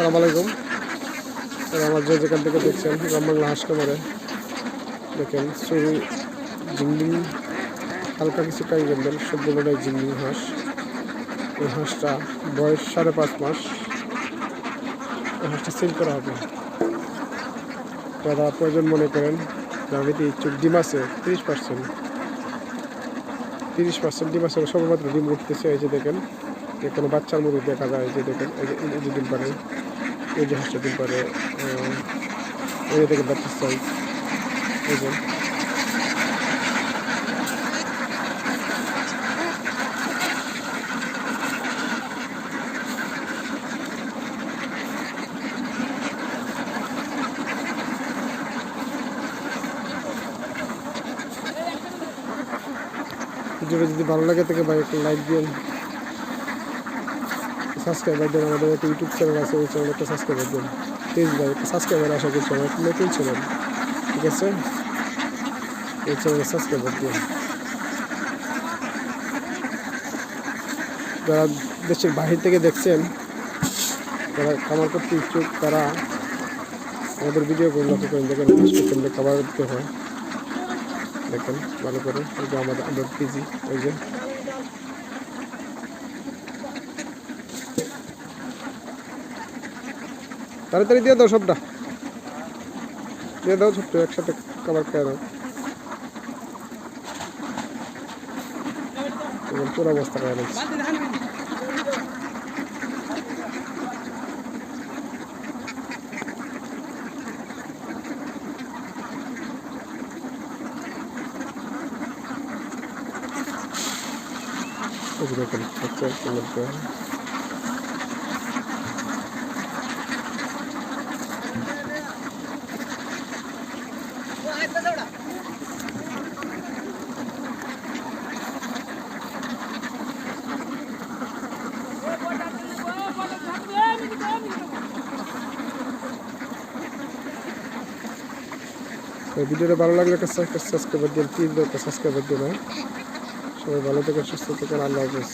সালাম আলাইকুম। আমার যে যেখান থেকে দেখছেন গ্রাম বাংলা হাঁস কামারে দেখেন, চুরি ঝিংলিং হালকা কিছু কাই গেলেন সবগুলোটাই ঝিংলিং হাঁস। এই হাঁসটা বয়স সাড়ে পাঁচ মাস। এই হাঁসটা সেল করা হবে। যারা প্রয়োজন মনে করেন যদি ইচ্ছুক ডিম আছে তিরিশ পার্সেন্ট। তিরিশ পার্সেন্ট ডিম আছে, সবেমাত্র ডিম উঠতেছে, এই যে দেখেন। এখানে বাচ্চার মতো দেখা যায় যে দেখেন, এই যে ডিম পারে এই যে হাঁসটা ডিম পারে এই দেখেন বাচ্চার সাইজ এই যে। যদি ভালো লাগে থেকে ভাই একটা লাইক দিন সাবস্ক্রাইবার দেন আমাদের একটা ইউটিউব চ্যানেল আছে, ওই চ্যানেলে একটা সাবস্ক্রাইবার দেন। প্লিজ ভাই, একটা সাবস্ক্রাইবার আশা করছি আমার একটা নতুন চ্যানেল ঠিক আছে? এই চ্যানেলে সাবস্ক্রাইবার দিন। যারা দেশের বাহির থেকে দেখছেন, যারা খাবার করতে ইচ্ছুক, তারা আমাদের ভিডিওগুলো লক্ষ্য করেন, দেখেন কেন্দ্রে খাবার দিতে হয়। দেখেন, ভালো করে আমাদের আমাদের পিজি ওই যে। তাড়াতাড়ি দিয়ে দাও সবটা। দিয়ে দাও ছোট্ট একসাথে খাবার খেয়ে দাও। পুরো অবস্থা খেয়ে নিচ্ছি। এই যে ভিডিওটা ভালো লাগলে একটা সাবস্ক্রাইবার দিন প্লিজ একটা সাবস্ক্রাইবার দিন হ্যাঁ? সবাই ভালো থাকেন সুস্থ থাকেন আল্লাহ হাফেজ